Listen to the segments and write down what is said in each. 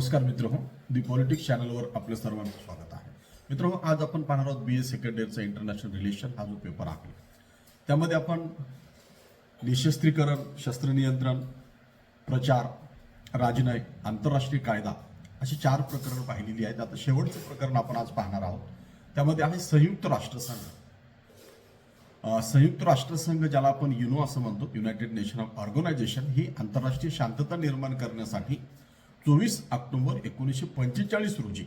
नमस्कार मित्र हो दी पॉलिटिक्स चॅनलवर आपल्या सर्वांचं स्वागत आहे. मित्र हो आज आपण पाहणार आहोत बी ए सेकंड इयरचा इंटरनॅशनल रिलेशन हा जो पेपर आहे. त्यामध्ये आपण निशस्त्रीकरण शस्त्र नियंत्रण प्रचार राजनय आंतरराष्ट्रीय कायदा अशी चार प्रकरणं पाहिलेली आहेत. आता शेवटचं प्रकरण आपण आज पाहणार आहोत. त्यामध्ये आहे संयुक्त राष्ट्रसंघ. संयुक्त राष्ट्रसंघ ज्याला आपण युनो असं म्हणतो युनायटेड नेशन ऑफ ऑर्गनायझेशन ही आंतरराष्ट्रीय शांतता निर्माण करण्यासाठी चोवीस ऑक्टोबर एकोणीसशे पंचेचाळीस रोजी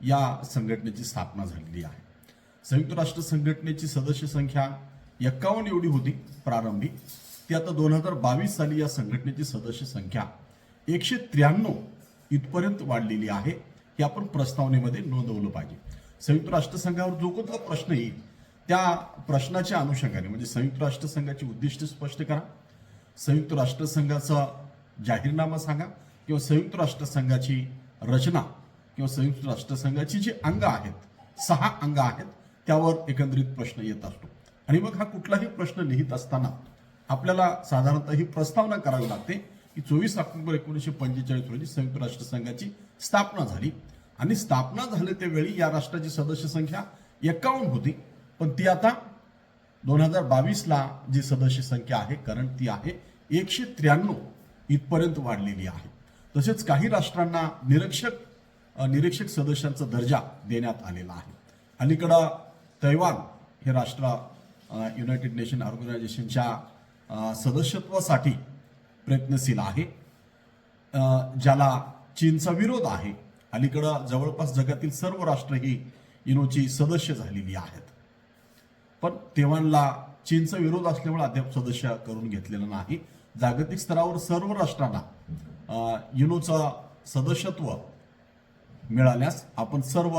या संघटनेची स्थापना झालेली आहे. संयुक्त राष्ट्र संघटनेची सदस्य संख्या एक्कावन्न एवढी होती प्रारंभी. ती आता दोन हजार बावीस साली या संघटनेची सदस्य संख्या एकशे त्र्याण्णव इथपर्यंत वाढलेली आहे हे आपण प्रस्तावनेमध्ये नोंदवलं पाहिजे. संयुक्त राष्ट्रसंघावर जो कोणता प्रश्न येईल त्या प्रश्नाच्या अनुषंगाने म्हणजे संयुक्त राष्ट्रसंघाची उद्दिष्ट स्पष्ट करा. संयुक्त राष्ट्रसंघाचा जाहीरनामा सांगा. किंवा संयुक्त राष्ट्रसंघाची रचना किंवा संयुक्त राष्ट्रसंघाची जी अंग आहेत सहा अंग आहेत त्यावर एकंदरीत प्रश्न येत असतो. आणि मग हा कुठलाही प्रश्न लिहित असताना आपल्याला साधारणतः ही प्रस्तावना करावी लागते की चोवीस ऑक्टोबर एकोणीसशे पंचेचाळीस रोजी संयुक्त राष्ट्रसंघाची स्थापना झाली. आणि स्थापना झाली त्यावेळी या राष्ट्राची सदस्य संख्या एक्कावन्न होती. पण ती आता दोन हजार बावीसला जी सदस्य संख्या आहे कारण ती आहे एकशे त्र्याण्णव इथपर्यंत वाढलेली आहे. तसेच काही राष्ट्रांना निरीक्षक निरीक्षक सदस्यांचा दर्जा देण्यात आलेला आहे. अलीकडं तैवान हे राष्ट्र युनायटेड नेशन ऑर्गनायझेशनच्या सदस्यत्वासाठी प्रयत्नशील आहे. ज्याला चीनचा विरोध आहे. अलीकडं जवळपास जगातील सर्व राष्ट्र ही युनोची सदस्य झालेली आहेत. पण तेव्हाला चीनचा विरोध असल्यामुळे अद्याप सदस्य करून घेतलेलं नाही. जागतिक स्तरावर सर्व राष्ट्रांना युनोचा सदस्यत्व मिळाल्यास आपण सर्व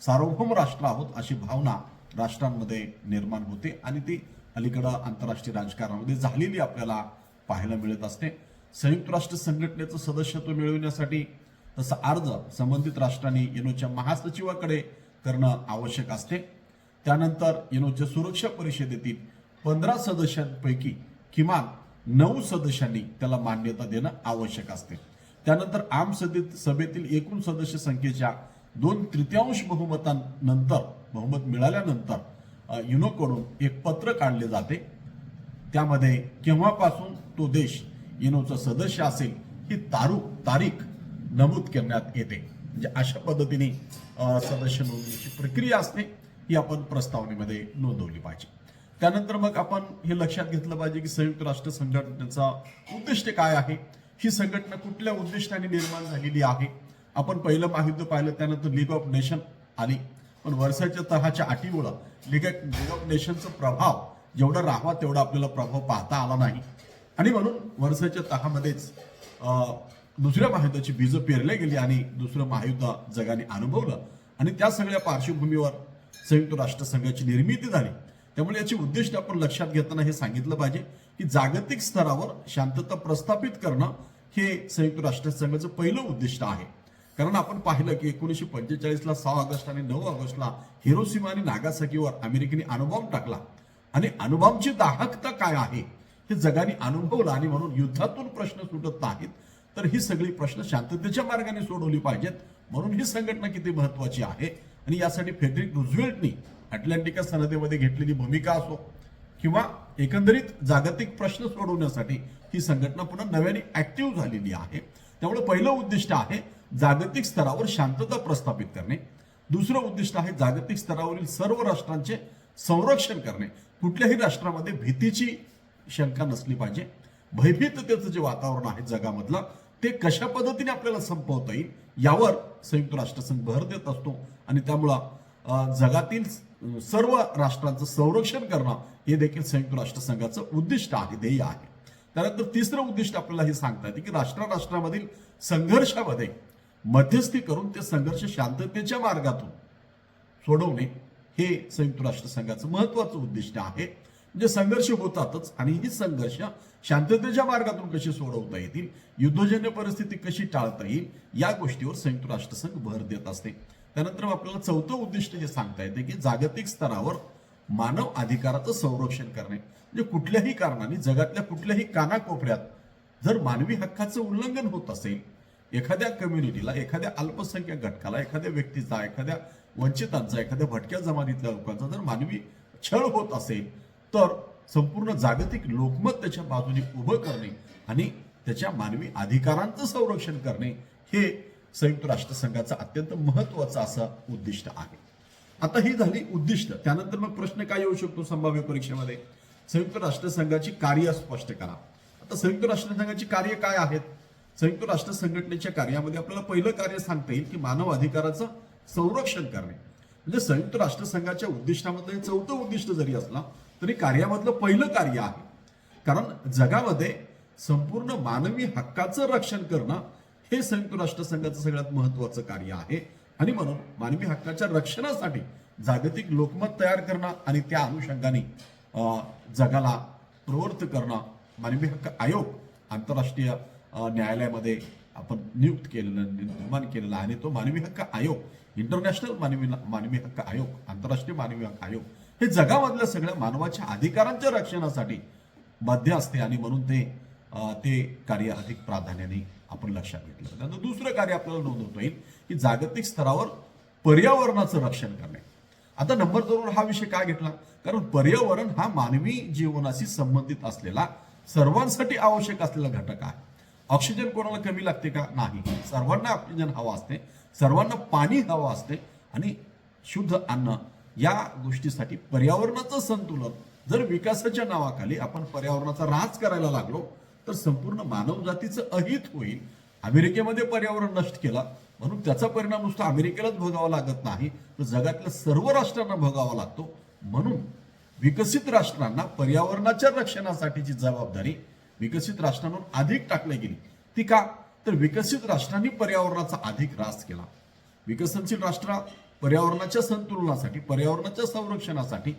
सार्वभौम राष्ट्र आहोत अशी भावना राष्ट्रांमध्ये निर्माण होते आणि ती अलीकडं आंतरराष्ट्रीय राजकारणामध्ये झालेली आपल्याला पाहायला मिळत असते. संयुक्त राष्ट्र संघटनेचं सदस्यत्व मिळवण्यासाठी तसा अर्ज संबंधित राष्ट्रांनी युनोच्या महासचिवाकडे करणं आवश्यक असते. त्यानंतर युनोच्या सुरक्षा परिषदेतील पंधरा सदस्यांपैकी किमान नऊ सदस्यांनी त्याला मान्यता देणं आवश्यक असते. त्यानंतर आमसभेत सभेतील एकूण सदस्य संख्येच्या दोन तृतीयांश बहुमतांनंतर बहुमत मिळाल्यानंतर युनोकडून एक पत्र काढले जाते. त्यामध्ये केव्हापासून तो देश युनोचा सदस्य असेल ही तारू तारीख नमूद करण्यात येते. म्हणजे अशा पद्धतीने सदस्य नोंदणीची प्रक्रिया असते ही आपण प्रस्तावनेमध्ये नोंदवली पाहिजे. त्यानंतर मग आपण हे लक्षात घेतलं पाहिजे की संयुक्त राष्ट्र संघटनेचा उद्दिष्ट काय आहे? ही संघटना कुठल्या उद्दिष्टाने निर्माण झालेली आहे? आपण पहिलं महायुद्ध पाहिलं त्यानंतर लीग ऑफ नेशन आली. पण वर्षाच्या तहाच्या अटीमुळं लीग लीग ऑफ नेशनचा प्रभाव जेवढा राहावा तेवढा आपल्याला प्रभाव पाहता आला नाही. आणि म्हणून वर्षाच्या तहामध्येच दुसऱ्या महायुद्धाची बीजं पेरले गेली आणि दुसरं महायुद्ध जगाने अनुभवलं. आणि त्या सगळ्या पार्श्वभूमीवर संयुक्त राष्ट्रसंघाची निर्मिती झाली. त्यामुळे याची उद्दिष्ट आपण लक्षात घेताना हे सांगितलं पाहिजे की जागतिक स्तरावर शांतता प्रस्थापित करणं हे संयुक्त राष्ट्रसंघाचं पहिलं उद्दिष्ट आहे. कारण आपण पाहिलं की एकोणीसशे पंचेचाळीसला सहा ऑगस्ट आणि नऊ ऑगस्टला हिरोसीमा आणि नागासाकीवर अमेरिकेने अणुबॉम्ब टाकला. आणि अणुबॉम्बची दाहकता काय आहे? हे जगाने अनुभवलं आणि म्हणून युद्धातून प्रश्न सुटत नाहीत. तर ही सगळी प्रश्न शांततेच्या मार्गाने सोडवली पाहिजेत. म्हणून ही संघटना किती महत्वाची आहे? आणि यासाठी फेडरिक रुझवेल्टनी अटलांटिका सनदेमध्ये घेतलेली भूमिका असो किंवा एकंदरीत जागतिक प्रश्न सोडवण्यासाठी ही संघटना पुन्हा नव्याने ऍक्टिव्ह झालेली आहे. त्यामुळे पहिलं उद्दिष्ट आहे जागतिक स्तरावर शांतता प्रस्थापित करणे. दुसरं उद्दिष्ट आहे जागतिक स्तरावरील सर्व राष्ट्रांचे संरक्षण करणे. कुठल्याही राष्ट्रामध्ये भीतीची शंका नसली पाहिजे. भयभीततेचं जे वातावरण आहे जगामधलं ते कशा पद्धतीने आपल्याला संपवता येईल यावर संयुक्त राष्ट्रसंघ भर देत असतो. आणि त्यामुळं जगातील सर्व राष्ट्रांचं संरक्षण करणं हे देखील संयुक्त राष्ट्रसंघाचं उद्दिष्ट आहे ध्येय आहे. त्यानंतर तिसरं उद्दिष्ट आपल्याला हे सांगता येते की राष्ट्र राष्ट्रामधील संघर्षामध्ये मध्यस्थी करून ते संघर्ष शांततेच्या मार्गातून सोडवणे हे संयुक्त राष्ट्रसंघाचं महत्वाचं उद्दिष्ट आहे. म्हणजे संघर्ष होतातच आणि ही संघर्ष शांततेच्या मार्गातून कशी सोडवता येतील युद्धजन्य परिस्थिती कशी टाळता येईल या गोष्टीवर संयुक्त राष्ट्रसंघ भर देत असते. त्यानंतर आपल्याला चौथं उद्दिष्ट हे सांगता येते की जागतिक स्तरावर मानव अधिकाराचं संरक्षण करणे. म्हणजे कुठल्याही कारणाने जगातल्या कुठल्याही कानाकोपऱ्यात जर मानवी हक्काचं उल्लंघन होत असेल एखाद्या कम्युनिटीला एखाद्या अल्पसंख्याक घटकाला एखाद्या व्यक्तीचा एखाद्या वंचितांचा एखाद्या भटक्या जमातीतल्या लोकांचा जर मानवी छळ होत असेल तर संपूर्ण जागतिक लोकमत त्याच्या बाजूने उभं करणे आणि त्याच्या मानवी अधिकारांचं संरक्षण करणे हे संयुक्त राष्ट्रसंघाचं अत्यंत महत्वाचं असं उद्दिष्ट आहे. आता ही झाली उद्दिष्ट. त्यानंतर मग प्रश्न काय येऊ शकतो संभाव्य परीक्षेमध्ये? संयुक्त राष्ट्रसंघाची कार्य स्पष्ट करा. आता संयुक्त राष्ट्रसंघाची कार्य काय आहेत? संयुक्त राष्ट्र संघटनेच्या कार्यामध्ये आपल्याला पहिलं कार्य सांगता येईल की मानव अधिकाराचं संरक्षण करणे. म्हणजे संयुक्त राष्ट्रसंघाच्या उद्दिष्टामधलं चौथं उद्दिष्ट जरी असला तरी कार्यामधलं पहिलं कार्य आहे. कारण जगामध्ये संपूर्ण मानवी हक्काचं रक्षण करणं हे संयुक्त राष्ट्रसंघाचं सगळ्यात महत्वाचं कार्य आहे. आणि म्हणून मानवी हक्काच्या रक्षणासाठी जागतिक लोकमत तयार करणं आणि त्या अनुषंगाने जगाला प्रवृत्त करणं मानवी हक्क आयोग आंतरराष्ट्रीय न्यायालयामध्ये आपण नियुक्त केलेलं निर्माण केलेला आहे. आणि तो मानवी हक्क आयोग इंटरनॅशनल मानवी मानवी हक्क आयोग आंतरराष्ट्रीय मानवी हक्क आयोग हे जगामधल्या सगळ्या मानवाच्या अधिकारांच्या रक्षणासाठी बाध्य असते. आणि म्हणून ते ते कार्य अधिक प्राधान्याने आपण लक्षात घेतलं त्यानंतर दुसरं कार्य आपल्याला नोंदवता येईल की जागतिक स्तरावर पर्यावरणाचं रक्षण करणे. आता नंबर दोन हा विषय काय घेतला? कारण पर्यावरण हा मानवी जीवनाशी संबंधित असलेला सर्वांसाठी आवश्यक असलेला घटक आहे. ऑक्सिजन कोणाला कमी लागते का? नाही. सर्वांना ऑक्सिजन हवा असते सर्वांना पाणी हवं असते आणि शुद्ध अन्न या गोष्टीसाठी पर्यावरणाचं संतुलन. जर विकासाच्या नावाखाली आपण पर्यावरणाचा राज करायला लागलो तर संपूर्ण मानव जातीचं अहित होईल. अमेरिकेमध्ये पर्यावरण नष्ट केला. म्हणून त्याचा परिणाम नुसता अमेरिकेलाच भोगावा लागत नाही तर जगातल्या सर्व राष्ट्रांना भोगावा लागतो. म्हणून विकसित राष्ट्रांना पर्यावरणाच्या रक्षणासाठीची जबाबदारी विकसित राष्ट्रांवर अधिक टाकली गेली. ती का? तर विकसित राष्ट्रांनी पर्यावरणाचा अधिक ऱ्हास केला. विकसनशील राष्ट्र पर्यावरणाच्या संतुलनासाठी पर्यावरणाच्या संरक्षणासाठी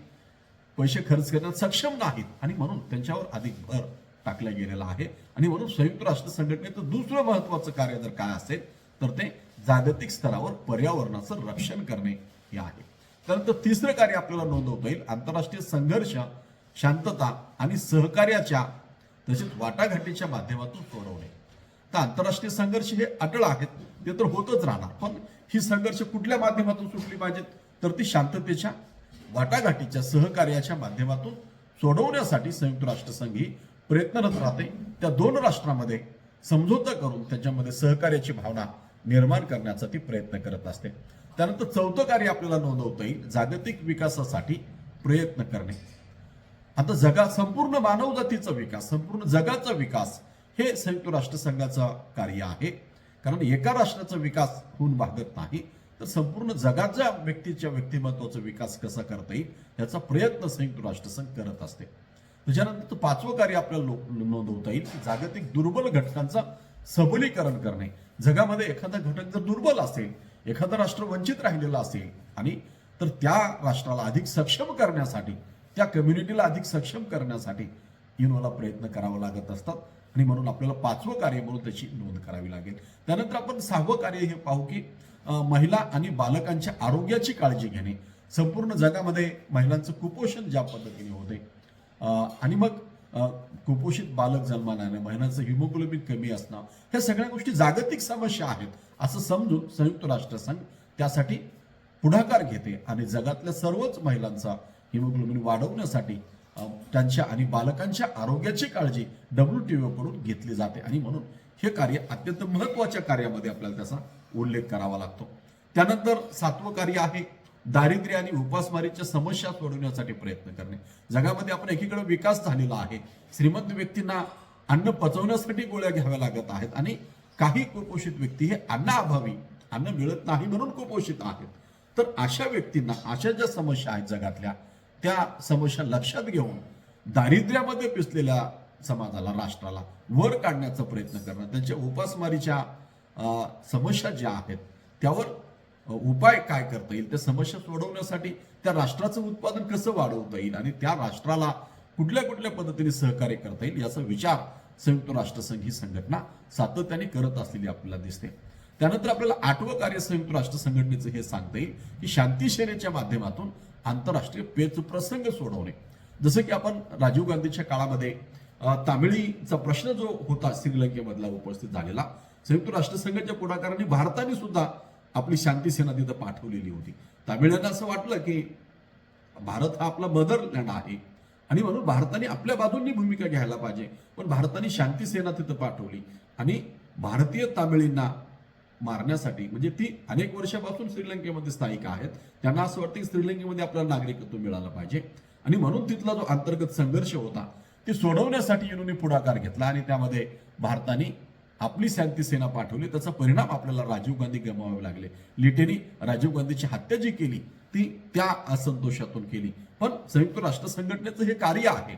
पैसे खर्च करण्यात सक्षम नाहीत आणि म्हणून त्यांच्यावर अधिक भर टाकला गेलेला आहे. आणि म्हणून संयुक्त राष्ट्र संघटनेचं दुसरं महत्वाचं कार्य जर काय असेल तर ते जागतिक स्तरावर पर्यावरणाचं रक्षण करणे हे आहे. त्यानंतर तिसरं कार्य आपल्याला नोंदवता येईल आंतरराष्ट्रीय संघर्ष शांतता आणि सहकार्याच्या तसेच वाटाघाटीच्या माध्यमातून सोडवणे. तर आंतरराष्ट्रीय संघर्ष हे अटळ आहेत ते तर होतच राहणार. पण ही संघर्ष कुठल्या माध्यमातून सुटली पाहिजेत? तर ती शांततेच्या वाटाघाटीच्या सहकार्याच्या माध्यमातून सोडवण्यासाठी संयुक्त राष्ट्रसंघ ही प्रयत्नरत राहते. त्या दोन राष्ट्रांमध्ये समझोता करून त्याच्यामध्ये सहकार्याची भावना निर्माण करण्याचा ती प्रयत्न करत असते. त्यानंतर चौथं कार्य आपल्याला नोंदवता येईल जागतिक विकासासाठी प्रयत्न करणे. आता जगा संपूर्ण मानवजातीचा विकास संपूर्ण जगाचा विकास हे संयुक्त राष्ट्रसंघाचं कार्य आहे. कारण एका राष्ट्राचा विकास होऊन भागत नाही तर संपूर्ण जगाच्या व्यक्तीच्या व्यक्तिमत्वाचा विकास कसा करता येईल याचा प्रयत्न संयुक्त राष्ट्रसंघ करत असते. त्याच्यानंतर पाचवं कार्य आपल्याला नोंदवता येईल की जागतिक दुर्बल घटकांचा सबलीकरण करणे. जगामध्ये एखादा घटक जर दुर्बल असेल एखादं राष्ट्र वंचित राहिलेलं असेल आणि तर त्या राष्ट्राला अधिक सक्षम करण्यासाठी त्या कम्युनिटीला अधिक सक्षम करण्यासाठी युनोला प्रयत्न करावा लागत असतात. आणि म्हणून आपल्याला पाचवं कार्य म्हणून त्याची नोंद करावी लागेल. त्यानंतर आपण सहावं कार्य हे पाहू की महिला आणि बालकांच्या आरोग्याची काळजी घेणे. संपूर्ण जगामध्ये महिलांचं कुपोषण ज्या पद्धतीने होते आणि मग कुपोषित बालक जन्माला महिलांचं हिमोग्लोबिन कमी असणं ह्या सगळ्या गोष्टी जागतिक समस्या आहेत असं समजून संयुक्त राष्ट्रसंघ त्यासाठी पुढाकार घेते आणि जगातल्या सर्वच महिलांचा हिमोग्लोबिन वाढवण्यासाठी त्यांच्या आणि बालकांच्या आरोग्याची काळजी डब्ल्यू टी ओकडून घेतली जाते. आणि म्हणून हे कार्य अत्यंत महत्त्वाच्या कार्यामध्ये आपल्याला त्याचा उल्लेख करावा लागतो. त्यानंतर सातवं कार्य आहे दारिद्र्य आणि उपासमारीच्या समस्या सोडवण्यासाठी प्रयत्न करणे. जगामध्ये आपण एकीकडे विकास झालेला आहे. श्रीमंत व्यक्तींना अन्न पचवण्यासाठी गोळ्या घ्याव्या लागत आहेत आणि काही कुपोषित व्यक्ती हे अन्नाअभावी अन्न मिळत नाही म्हणून कुपोषित आहेत. तर अशा व्यक्तींना अशा ज्या समस्या आहेत जगातल्या त्या समस्या लक्षात घेऊन दारिद्र्यामध्ये पिसलेल्या समाजाला राष्ट्राला वर काढण्याचा प्रयत्न करणं त्यांच्या उपासमारीच्या समस्या ज्या आहेत त्यावर उपाय काय करता येईल? त्या समस्या सोडवण्यासाठी त्या राष्ट्राचं उत्पादन कसं वाढवता येईल आणि त्या राष्ट्राला कुठल्या कुठल्या पद्धतीने सहकार्य करता येईल याचा विचार संयुक्त राष्ट्रसंघ ही संघटना सातत्याने करत असलेली आपल्याला दिसते. त्यानंतर आपल्याला आठवं कार्य संयुक्त राष्ट्र संघटनेचं हे सांगता येईल की शांती सेनेच्या माध्यमातून आंतरराष्ट्रीय पेच प्रसंग सोडवणे. जसं की आपण राजीव गांधीच्या काळामध्ये तामिळीचा प्रश्न जो होता श्रीलंकेमधला उपस्थित झालेला संयुक्त राष्ट्रसंघाच्या पुढाकाराने भारताने सुद्धा आपली शांती सेना तिथं पाठवलेली होती. तामिळनाडूला असं वाटलं की भारत हा आपला मदरलँड आहे. आणि म्हणून भारताने आपल्या बाजूंनी भूमिका घ्यायला पाहिजे. पण भारताने शांती सेना तिथं पाठवली. आणि भारतीय तामिळींना मारण्यासाठी म्हणजे ती अनेक वर्षापासून श्रीलंकेमध्ये स्थायिक आहेत. त्यांना असं वाटतं की श्रीलंकेमध्ये आपल्याला नागरिकत्व मिळालं पाहिजे. आणि म्हणून तिथला जो अंतर्गत संघर्ष होता ते सोडवण्यासाठी युनोने पुढाकार घेतला आणि त्यामध्ये भारताने आपली शांती सेना पाठवली त्याचा परिणाम आपल्याला राजीव गांधी गमावावे लागले. लिटेनी राजीव गांधीची हत्या जी केली ती त्या असंतोषातून केली. पण संयुक्त राष्ट्र संघटनेचं हे कार्य आहे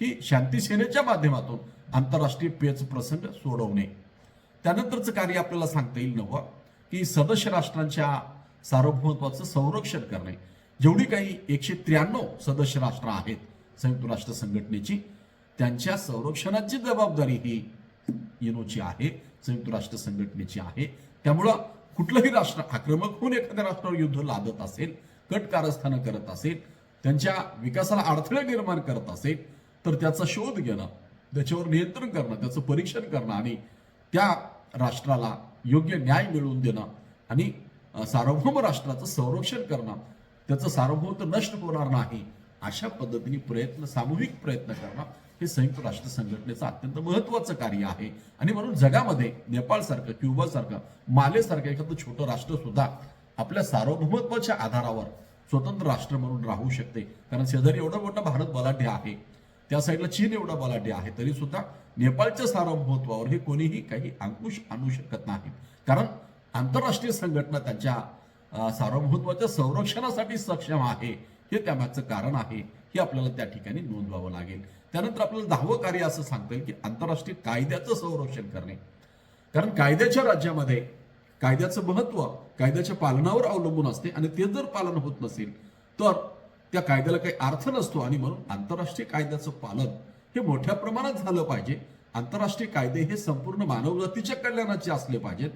की शांती सेनेच्या माध्यमातून आंतरराष्ट्रीय पेच प्रसंग सोडवणे. त्यानंतरचं कार्य आपल्याला सांगता येईल नवं की सदस्य राष्ट्रांच्या सार्वभौमत्वाचं संरक्षण करणे. जेवढी काही एकशे त्र्याण्णव सदस्य राष्ट्र आहेत संयुक्त राष्ट्र संघटनेची त्यांच्या संरक्षणाची जबाबदारी ही युनोची आहे संयुक्त राष्ट्र संघटनेची आहे. त्यामुळं कुठलंही राष्ट्र आक्रमक होऊन एखाद्या राष्ट्रावर युद्ध लादत असेल कट कारस्थानं करत असेल त्यांच्या विकासाला अडथळे निर्माण करत असेल तर त्याचा शोध घेणं त्याच्यावर नियंत्रण करणं त्याचं परीक्षण करणं आणि त्या राष्ट्राला योग्य न्याय मिळवून देणं आणि सार्वभौम राष्ट्राचं संरक्षण करणं त्याचं सार्वभौमत्व नष्ट होणार नाही अशा पद्धतीने प्रयत्न सामूहिक प्रयत्न करणं हे संयुक्त राष्ट्र संघटनेचं अत्यंत महत्वाचं कार्य आहे. आणि म्हणून जगामध्ये नेपाळसारखं क्युबासारखं मालेसारखं एखादं छोटं राष्ट्र सुद्धा आपल्या सार्वभौमत्वाच्या आधारावर स्वतंत्र राष्ट्र म्हणून राहू शकते. कारण शेजारी एवढा मोठा भारत बलाढ्य आहे त्या साईडला चीन एवढा बलाढ्य आहे तरी सुद्धा नेपाळच्या सार्वभौमत्वावर हे कोणीही काही अंकुश आणू शकत नाही. कारण आंतरराष्ट्रीय संघटना त्यांच्या सार्वभौमत्वाच्या संरक्षणासाठी सक्षम आहे हे त्यामागचं कारण आहे हे आपल्याला त्या ठिकाणी नोंदवावं लागेल. त्यानंतर आपल्याला दहावं कार्य असं सांगता येईल की आंतरराष्ट्रीय कायद्याचं संरक्षण करणे. कारण कायद्याच्या राज्यामध्ये कायद्याचं महत्त्व कायद्याच्या पालनावर अवलंबून असते आणि ते जर पालन होत नसेल तर त्या कायद्याला काही अर्थ नसतो आणि म्हणून आंतरराष्ट्रीय कायद्याचं पालन हे मोठ्या प्रमाणात झालं पाहिजे. आंतरराष्ट्रीय कायदे हे संपूर्ण मानवजातीच्या कल्याणाचे असले पाहिजेत.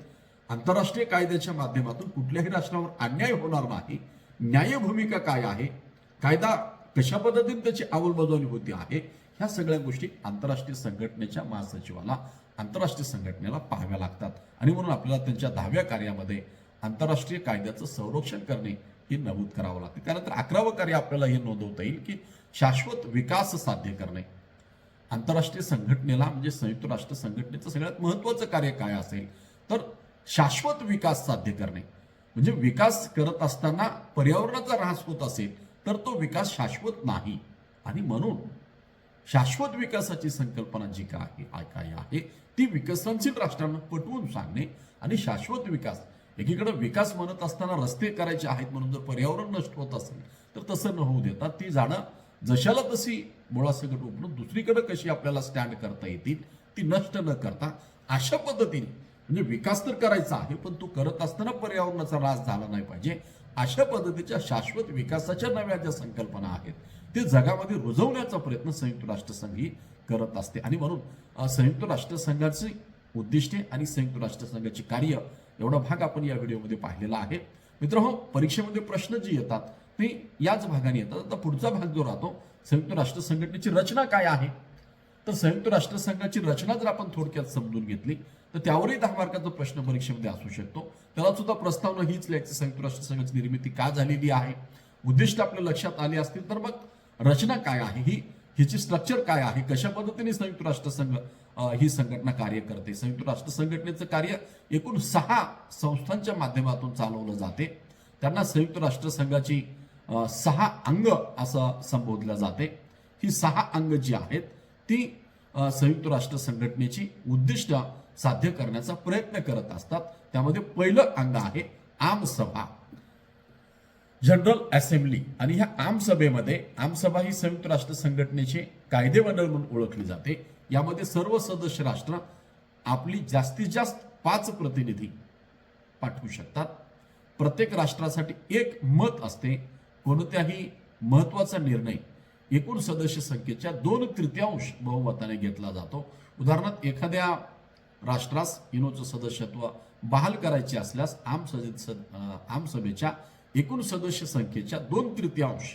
आंतरराष्ट्रीय कायद्याच्या माध्यमातून कुठल्याही राष्ट्रावर अन्याय होणार नाही. न्याय भूमिका काय आहे? कायदा कशा पद्धतीने त्याची अंमलबजावणी होती आहे? ह्या सगळ्या गोष्टी आंतरराष्ट्रीय संघटनेच्या महासचिवाला आंतरराष्ट्रीय संघटनेला पाहाव्या लागतात. आणि म्हणून आपल्याला त्यांच्या दहाव्या कार्यामध्ये आंतरराष्ट्रीय कायद्याचं संरक्षण करणे हे नमूद करावं लागते. त्यानंतर अकरावं कार्य आपल्याला हे नोंदवता येईल की शाश्वत विकास साध्य करणे. आंतरराष्ट्रीय संघटनेला म्हणजे संयुक्त राष्ट्र संघटनेचं सगळ्यात महत्वाचं कार्य काय असेल तर शाश्वत विकास साध्य करणे. म्हणजे विकास करत असताना पर्यावरणाचा ऱ्हास होत असेल तर तो विकास शाश्वत नाही. आणि म्हणून शाश्वत विकासाची संकल्पना जी काय आहे काय आहे ती विकसनशील राष्ट्रांना पटवून सांगणे आणि शाश्वत विकास एकीकडे विकास म्हणत असताना रस्ते करायचे आहेत म्हणून जर पर्यावरण नष्ट होत असेल तर तसं न होऊ देता ती झाडं जशाला तशी मुळासकट उपणून दुसरीकडे कशी आपल्याला स्टँड करता येतील ती नष्ट न करता अशा पद्धतीने म्हणजे विकास तर करायचा आहे पण तो करत असताना पर्यावरणाचा ऱ्हास झाला नाही पाहिजे अशा पद्धतीच्या शाश्वत विकासाच्या नव्या ज्या संकल्पना आहेत ते जगामध्ये रुजवण्याचा प्रयत्न संयुक्त राष्ट्रसंघ ही करत असते. आणि म्हणून संयुक्त राष्ट्रसंघाची उद्दिष्टे आणि संयुक्त राष्ट्रसंघाची कार्य एवढा भाग आपण या व्हिडिओमध्ये पाहिलेला आहे. मित्र हो परीक्षेमध्ये प्रश्न जे येतात ते याच भागाने येतात. आता पुढचा भाग जो राहतो संयुक्त राष्ट्र संघटनेची रचना काय आहे? तर संयुक्त राष्ट्रसंघाची रचना जर आपण थोडक्यात समजून घेतली तर त्यावरही दहा मार्काचा प्रश्न परीक्षेमध्ये असू शकतो. त्याला सुद्धा प्रस्तावना हीच लिहायची संयुक्त राष्ट्रसंघाची निर्मिती का झालेली आहे? उद्दिष्ट आपल्या लक्षात आले असतील तर मग रचना काय आहे? ही हिची स्ट्रक्चर काय आहे? कशा पद्धतीने संयुक्त राष्ट्रसंघ ही संघटना कार्य करते? संयुक्त राष्ट्र संघटनेचं कार्य एकूण सहा संस्थांच्या माध्यमातून चालवलं जाते. त्यांना संयुक्त राष्ट्र संघाची सहा अंग असं संबोधलं जाते. ही सहा अंग जी आहेत ती संयुक्त राष्ट्र संघटनेची उद्दिष्ट साध्य करण्याचा प्रयत्न करत असतात. त्यामध्ये पहिलं अंग आहे आमसभा. जनरल असेंब्ली आणि ह्या आमसभेमध्ये आमसभा ही संयुक्त राष्ट्र संघटनेचे कायदेमंडळ म्हणून ओळखली जाते. यामध्ये सर्व सदस्य राष्ट्र आपली जास्तीत जास्त पाच प्रतिनिधी पाठवू शकतात. प्रत्येक राष्ट्रासाठी एक मत असते. कोणत्याही महत्त्वाचा निर्णय एकूण सदस्य संख्येच्या दोन तृतीयांश बहुमताने घेतला जातो. उदाहरणार्थ एखाद्या राष्ट्रास इनोचं सदस्यत्व बहाल करायचे असल्यास आम सद आमसभेच्या एकूण सदस्य संख्येच्या दोन तृतीयांश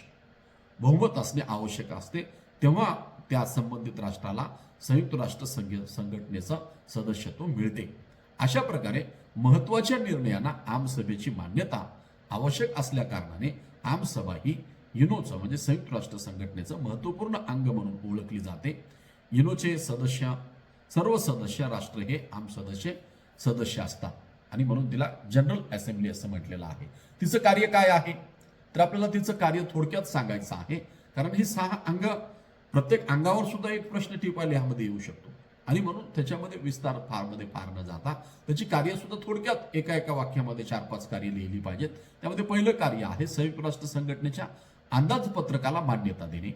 बहुमत असणे आवश्यक असते. तेव्हा त्या संबंधित राष्ट्राला संयुक्त राष्ट्र संघ संघटनेचं सदस्यत्व मिळते. अशा प्रकारे महत्त्वाच्या निर्णयांना आमसभेची मान्यता आवश्यक असल्या कारणाने आमसभा ही युनोचं म्हणजे संयुक्त राष्ट्र संघटनेचं महत्त्वपूर्ण अंग म्हणून ओळखली जाते. युनोचे सदस्य सर्व सदस्य राष्ट्र हे आम सदस्य सदस्य असतात. आणि म्हणून तिला जनरल असेंब्ली असं म्हटलेलं आहे. तिचं कार्य काय आहे? तर आपल्याला तिचं कार्य थोडक्यात सांगायचं आहे. कारण ही सहा अंग प्रत्येक अंगावर सुद्धा एक प्रश्न टिपायला लिहामध्ये येऊ शकतो. आणि म्हणून त्याच्यामध्ये विस्तार फारमध्ये फार न जाता त्याची कार्य सुद्धा थोडक्यात एका एका वाक्यामध्ये चार पाच कार्य लिहिली पाहिजेत. त्यामध्ये पहिलं कार्य आहे संयुक्त राष्ट्र संघटनेच्या अंदाजपत्रकाला मान्यता देणे.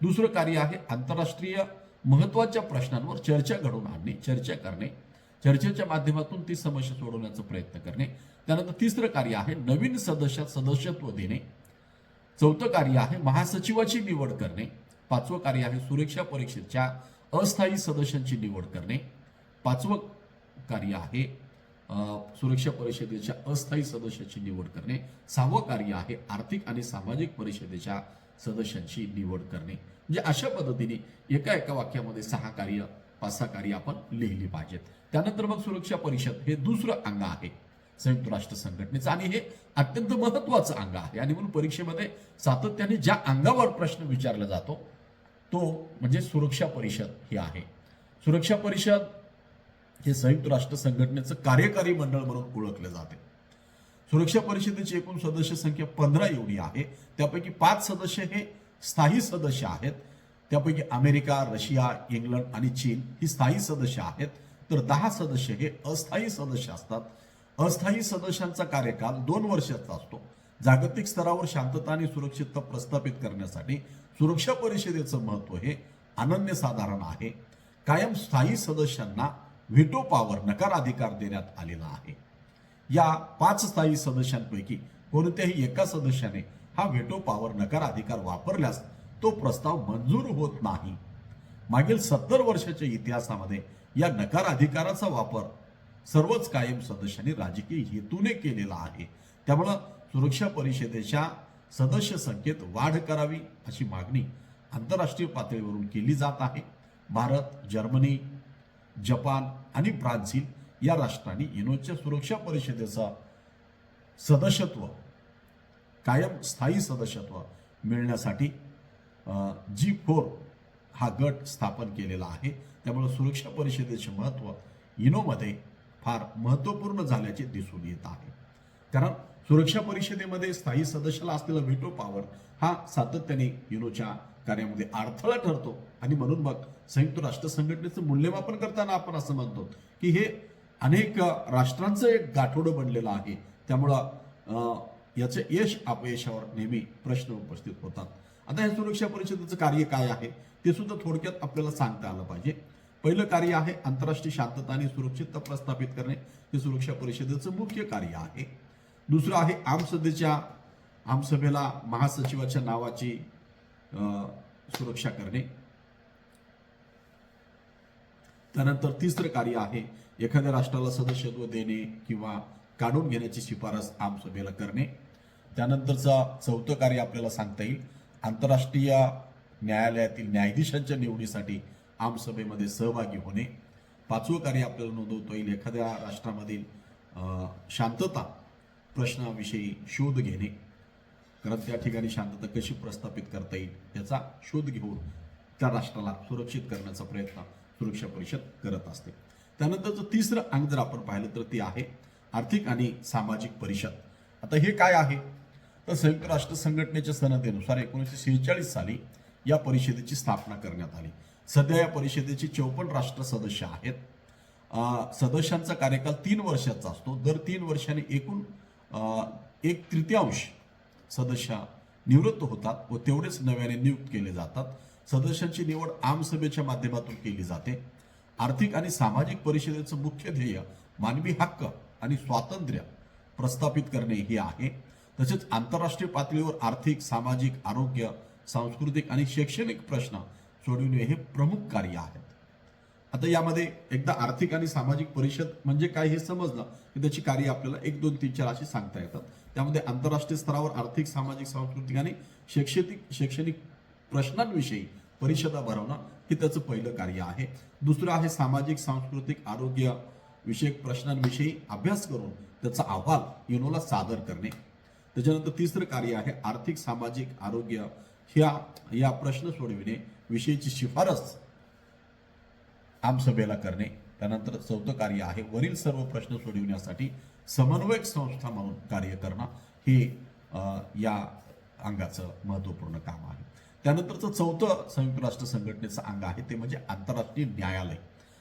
दुसरं कार्य आहे आंतरराष्ट्रीय महत्त्वाच्या प्रश्नांवर चर्चा घडवून आणणे चर्चा करणे. चर्चेच्या माध्यमातून ती समस्या सोडवण्याचा प्रयत्न करणे. त्यानंतर तिसरं कार्य आहे नवीन सदस्यात सदस्यत्व देणे. चौथं कार्य आहे महासचिवाची निवड करणे. पाचवं कार्य आहे सुरक्षा परीक्षेच्या अस्थायी सदस्यांची निवड करणे. पाचवं कार्य आहे सुरक्षा परिषदेच्या अस्थायी सदस्याची निवड करणे. सहावं कार्य आहे आर्थिक आणि सामाजिक परिषदेच्या सदस्यांची निवड करणे. म्हणजे अशा पद्धतीने एका एका वाक्यामध्ये सहा कार्य पाच सहा कार्य आपण लिहिली पाहिजेत. त्यानंतर मग सुरक्षा परिषद हे दुसरं अंग आहे. संयुक्त राष्ट्र संघटनेचं आणि हे अत्यंत महत्वाचं अंग आहे. आणि म्हणून परीक्षेमध्ये सातत्याने ज्या अंगावर प्रश्न विचारला जातो तो म्हणजे सुरक्षा परिषद ही आहे. सुरक्षा परिषद हे संयुक्त राष्ट्र संघटनेचं कार्यकारी मंडळ म्हणून ओळखले जाते. सुरक्षा परिषदेची एकूण सदस्य संख्या पंधरा एवढी आहे. त्यापैकी पाच सदस्य हे स्थायी सदस्य आहेत. त्यापैकी अमेरिका रशिया इंग्लंड आणि चीन ही स्थायी सदस्य आहेत. तर दहा सदस्य हे अस्थायी सदस्य असतात. अस्थायी सदस्यांचा कार्यकाल दोन वर्षाचा असतो. जागतिक स्तरावर शांतता आणि सुरक्षितता प्रस्थापित करण्यासाठी सुरक्षा परिषदेचं महत्त्व हे अनन्यसाधारण आहे. कायम स्थायी सदस्यांना व्हिटो पॉवर नकार अधिकार देण्यात आलेला आहे. या पाच स्थायी सदस्यांपैकी कोणत्याही एका सदस्याने हा व्हेटो पॉवर नकार अधिकार वापरल्यास तो प्रस्ताव मंजूर होत नाही. मागील सत्तर वर्षाच्या इतिहासामध्ये या नकार अधिकाराचा वापर सर्वच कायम सदस्यांनी राजकीय हेतूने केलेला आहे. त्यामुळं सुरक्षा परिषदेच्या सदस्य संख्येत वाढ करावी अशी मागणी आंतरराष्ट्रीय पातळीवरून केली जात आहे. भारत जर्मनी जपान आणि ब्राझील या राष्ट्रांनी युनोच्या सुरक्षा परिषदेचं सदस्यत्व कायम स्थायी सदस्यत्व मिळण्यासाठी जी फोर हा गट स्थापन केलेला आहे त्यामुळे सुरक्षा परिषदेचे महत्त्व इनोमध्ये फार महत्त्वपूर्ण झाल्याचे दिसून येत आहे. कारण सुरक्षा परिषदेमध्ये स्थायी सदस्याला असलेला व्हिटो पॉवर हा सातत्याने युनोच्या कार्यामध्ये अडथळा ठरतो. आणि म्हणून मग संयुक्त राष्ट्र संघटनेचं मूल्यमापन करताना आपण असं म्हणतो की हे अनेक राष्ट्रांचं एक गाठोडं बनलेलं आहे. त्यामुळं याचं यश अपयशावर नेहमी प्रश्न उपस्थित होतात. आता या सुरक्षा परिषदेचं कार्य काय आहे ते सुद्धा थोडक्यात आपल्याला सांगता आलं पाहिजे. पहिलं कार्य आहे आंतरराष्ट्रीय शांतता आणि सुरक्षितता प्रस्थापित करणे. हे सुरक्षा परिषदेचं मुख्य कार्य आहे. दुसरं आहे आमसभेच्या आमसभेला महासचिवाच्या नावाची सुरक्षा करणे. त्यानंतर तिसरं कार्य आहे एखाद्या राष्ट्राला सदस्यत्व देणे किंवा काढून घेण्याची शिफारस आमसभेला करणे. त्यानंतरचा चौथं कार्य आपल्याला सांगता येईल. आंतरराष्ट्रीय न्यायालयातील न्यायाधीशांच्या निवडीसाठी आमसभेमध्ये सहभागी होणे. पाचवं कार्य आपल्याला नोंदवता येईल. एखाद्या राष्ट्रामधील शांतता प्रश्नाविषयी शोध घेणे. कारण त्या ठिकाणी शांतता कशी प्रस्थापित करता येईल याचा शोध घेऊन त्या राष्ट्राला सुरक्षित करण्याचा प्रयत्न सुरक्षा परिषद करत असते. त्यानंतरचं तिसरं अंग जर आपण पाहिलं तर ती आहे आर्थिक आणि सामाजिक परिषद. आता हे काय आहे? तर संयुक्त राष्ट्र संघटनेच्या सनदेनुसार एकोणीसशे शेहेचाळीस साली या परिषदेची स्थापना करण्यात आली. सध्या या परिषदेचे चौपन्न राष्ट्र सदस्य आहेत. सदस्यांचा कार्यकाल तीन वर्षाचा असतो. दर तीन वर्षांनी एकूण एक तृतीयांश सदस्य निवृत्त होतात व तेवढेच नव्याने नियुक्त केले जातात. सदस्यांची निवड आमसभेच्या माध्यमातून केली जाते. आर्थिक आणि सामाजिक परिषदेचं मुख्य ध्येय मानवी हक्क आणि स्वातंत्र्य प्रस्थापित करणे हे आहे. तसेच आंतरराष्ट्रीय पातळीवर आर्थिक सामाजिक आरोग्य सांस्कृतिक आणि शैक्षणिक प्रश्न सोडविणे हे प्रमुख कार्य आहेत. आता यामध्ये एकदा आर्थिक आणि सामाजिक परिषद म्हणजे काय हे समजलं की त्याची कार्य आपल्याला एक दोन तीन चार अशी सांगता येतात. त्यामध्ये आंतरराष्ट्रीय स्तरावर आर्थिक सामाजिक सांस्कृतिक आणि शैक्षणिक शैक्षणिक प्रश्नांविषयी परिषदा भरवणं हे त्याचं पहिलं कार्य आहे. दुसरं आहे सामाजिक सांस्कृतिक आरोग्य विषयक प्रश्नांविषयी अभ्यास करून त्याचा अहवाल युनोला सादर करणे. त्याच्यानंतर तिसरं कार्य आहे आर्थिक सामाजिक आरोग्य. ह्या या प्रश्न सोडविणे विषयीची शिफारस आमसभेला करणे. त्यानंतर चौथं कार्य आहे वरील सर्व प्रश्न सोडविण्यासाठी समन्वयक संस्था म्हणून कार्य करणं. हे या अंगाचं महत्त्वपूर्ण काम आहे. त्यानंतरचं चौथं संयुक्त राष्ट्र संघटनेचं अंग आहे ते म्हणजे आंतरराष्ट्रीय न्यायालय.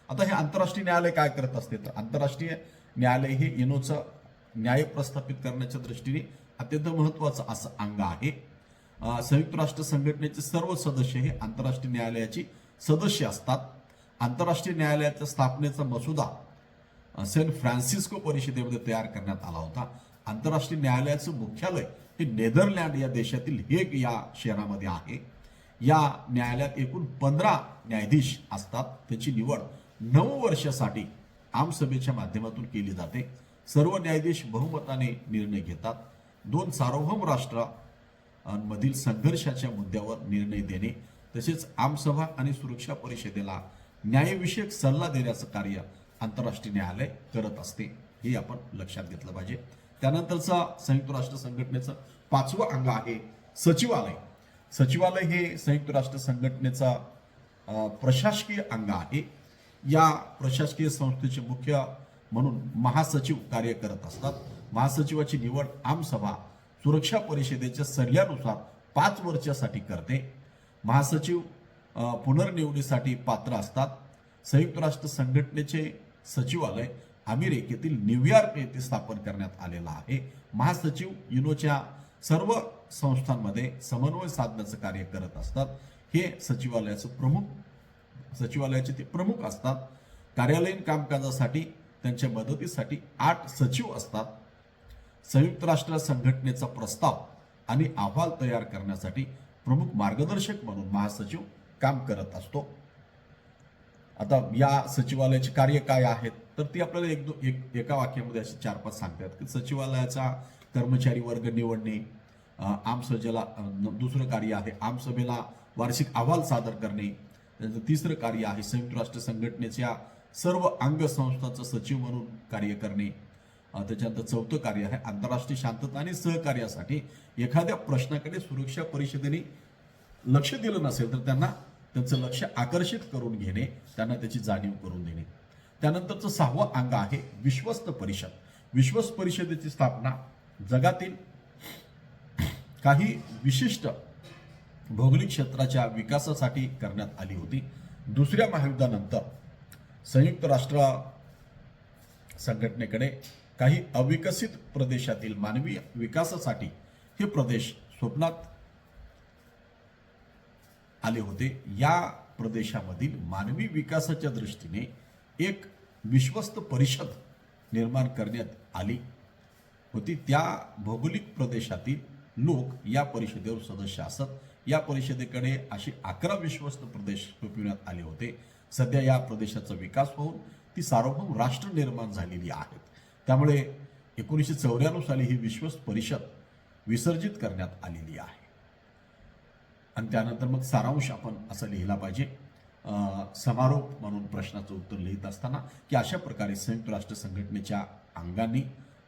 आता हे आंतरराष्ट्रीय न्यायालय काय करत असते? तर आंतरराष्ट्रीय न्यायालय हे युनोचं न्याय प्रस्थापित करण्याच्या दृष्टीने अत्यंत महत्वाचं असं अंग आहे. संयुक्त राष्ट्र संघटनेचे सर्व सदस्य हे आंतरराष्ट्रीय न्यायालयाची सदस्य असतात. आंतरराष्ट्रीय न्यायालयाच्या स्थापनेचा मसुदा सॅन फ्रान्सिस्को परिषदेमध्ये तयार करण्यात आला होता. आंतरराष्ट्रीय न्यायालयाचं मुख्यालय हे नेदरलँड या देशातील हेग या शहरामध्ये आहे. या न्यायालयात एकूण पंधरा न्यायाधीश असतात. त्याची निवड नऊ वर्षासाठी आमसभेच्या माध्यमातून केली जाते. सर्व न्यायाधीश बहुमताने निर्णय घेतात. दोन सार्वभौम राष्ट्रांमधील संघर्षाच्या मुद्द्यावर निर्णय देणे तसेच आमसभा आणि सुरक्षा परिषदेला न्यायविषयक सल्ला देण्याचं कार्य आंतरराष्ट्रीय न्यायालय करत असते. हे आपण लक्षात घेतलं पाहिजे. त्यानंतरचा संयुक्त राष्ट्र संघटनेचं पाचवं अंग आहे सचिवालय. सचिवालय हे संयुक्त राष्ट्र संघटनेचा प्रशासकीय अंग आहे. या प्रशासकीय संस्थेचे मुख्य म्हणून महासचिव कार्य करत असतात. महासचिवाची निवड आमसभा सुरक्षा परिषदेच्या सल्ल्यानुसार पाच वर्षासाठी करते. महासचिव पुनर्निवडीसाठी पात्र असतात. संयुक्त राष्ट्र संघटनेचे सचिवालय अमेरिकेतील न्यूयॉर्क येथे स्थापन करण्यात आलेलं आहे. महासचिव युनोच्या सर्व संस्थांमध्ये समन्वय साधण्याचं कार्य करत असतात. हे सचिवालयाचं प्रमुख सचिवालयाचे ते प्रमुख असतात. कार्यालयीन कामकाजासाठी त्यांच्या मदतीसाठी आठ सचिव असतात. संयुक्त राष्ट्र संघटनेचा प्रस्ताव आणि अहवाल तयार करण्यासाठी प्रमुख मार्गदर्शक म्हणून महासचिव काम करत असतो. आता या सचिवालयाचे कार्य काय आहेत? तर ती आपल्याला एक दो एक एका वाक्यामध्ये असे चार पाच सांगतात की सचिवालयाचा कर्मचारी वर्ग निवडणे आमसभेला दुसरं कार्य आहे आमसभेला वार्षिक अहवाल सादर करणे त्यांचं तिसरं कार्य आहे संयुक्त राष्ट्र संघटनेच्या सर्व अंग संस्थांचं सचिव म्हणून कार्य करणे. त्याच्यानंतर चौथं कार्य आहे आंतरराष्ट्रीय शांतता आणि सहकार्यासाठी एखाद्या प्रश्नाकडे सुरक्षा परिषदेने लक्ष दिलं नसेल तर त्यांना त्यांचं लक्ष आकर्षित करून घेणे त्यांना त्याची जाणीव करून देणे. त्यानंतरचं सहावं अंग आहे विश्वस्त परिषद. विश्वस्त परिषदेची स्थापना जगातील काही विशिष्ट भौगोलिक क्षेत्राच्या विकासासाठी करण्यात आली होती. दुसऱ्या महायुद्धानंतर संयुक्त राष्ट्र संघटनेकडे काही अविकसित प्रदेशातील मानवी विकासासाठी हे प्रदेश स्वप्नात आले होते. या प्रदेशामधील मानवी विकासाच्या दृष्टीने एक विश्वस्त परिषद निर्माण करण्यात आली होती. त्या भौगोलिक प्रदेशातील लोक या परिषदेवर सदस्य असत. या परिषदेकडे असे अकरा विश्वस्त प्रदेश सोपविण्यात आले होते. सध्या या प्रदेशाचा विकास होऊन ती सार्वभौम राष्ट्र निर्माण झालेली आहेत. त्यामुळे एकोणीसशे चौऱ्याण्णव साली ही विश्वस्त परिषद विसर्जित करण्यात आलेली आहे. आणि त्यानंतर मग सारांश आपण असं लिहिला पाहिजे. अं, समारोप म्हणून प्रश्नाचं उत्तर लिहित असताना की अशा प्रकारे संयुक्त राष्ट्र संघटनेच्या अंगांनी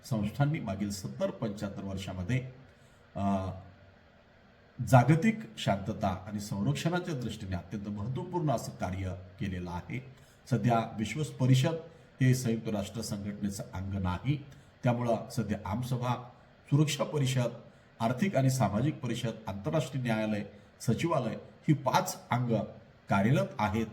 संस्थांनी मागील सत्तर पंच्याहत्तर वर्षामध्ये अं, जागतिक शांतता आणि संरक्षणाच्या दृष्टीने अत्यंत महत्त्वपूर्ण असं कार्य केलेलं आहे. सध्या विश्वस परिषद हे संयुक्त राष्ट्र संघटनेचं अंग नाही. त्यामुळं सध्या आमसभा सुरक्षा परिषद आर्थिक आणि सामाजिक परिषद आंतरराष्ट्रीय न्यायालय सचिवालय ही पाच अंग कार्यरत आहेत.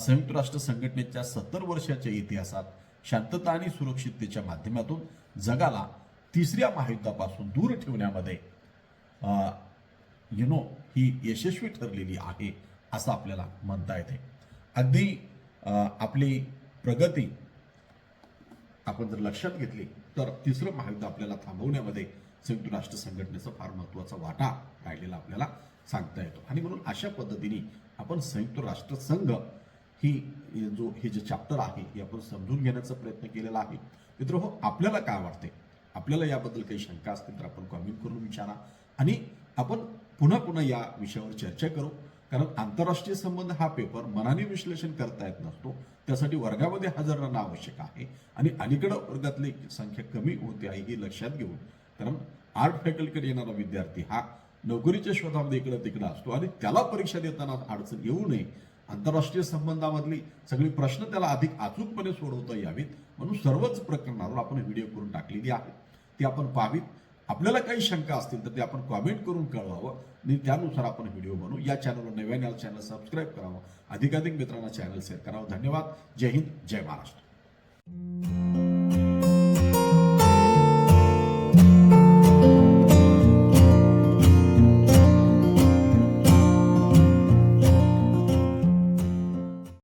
संयुक्त राष्ट्र संघटनेच्या सत्तर वर्षाच्या इतिहासात शांतता आणि सुरक्षिततेच्या माध्यमातून जगाला तिसऱ्या महायुद्धापासून दूर ठेवण्यामध्ये युनो ही यशस्वी ठरलेली आहे असं आपल्याला म्हणता येते. अगदी आपली प्रगती. आपण जर लक्षात घेतली तर तिसरं महायुद्ध आपल्याला थांबवण्यामध्ये संयुक्त राष्ट्र संघटनेचा फार महत्त्वाचा वाटा राहिलेला आपल्याला सांगता येतो. आणि म्हणून अशा पद्धतीने आपण संयुक्त राष्ट्र संघ ही जो हे जे चॅप्टर आहे हे आपण समजून घेण्याचा प्रयत्न केलेला आहे. मित्र हो आपल्याला काय वाटते? आपल्याला याबद्दल काही शंका असतील तर आपण कॉमेंट करून विचारा. आणि आपण पुन्हा पुन्हा या विषयावर चर्चा करू. कारण आंतरराष्ट्रीय संबंध हा पेपर मनाने विश्लेषण करता येत नसतो. त्यासाठी वर्गामध्ये हजर राहणं आवश्यक आहे. आणि अलीकडं वर्गातली संख्या कमी होते आहे ही लक्षात घेऊन. कारण आर्ट फॅकल्टीकडे येणारा विद्यार्थी हा नोकरीच्या शोधामध्ये इकडं तिकडं असतो आणि त्याला परीक्षा देताना अडचण येऊ नये. आंतरराष्ट्रीय संबंधामधली सगळी प्रश्न त्याला अधिक अचूकपणे सोडवता यावीत. म्हणून सर्वच प्रकरणावर आपण व्हिडिओ करून टाकलेली आहे. ती आपण पाहावीत. आपल्याला काही शंका असतील तर ते आपण कॉमेंट करून कळवावं. आणि त्यानुसार आपण व्हिडिओ बनवू. या चॅनलवर नव्याने चॅनल सबस्क्राईब करावं. अधिकाधिक मित्रांना चॅनल शेअर करावं. धन्यवाद. जय हिंद. जय महाराष्ट्र.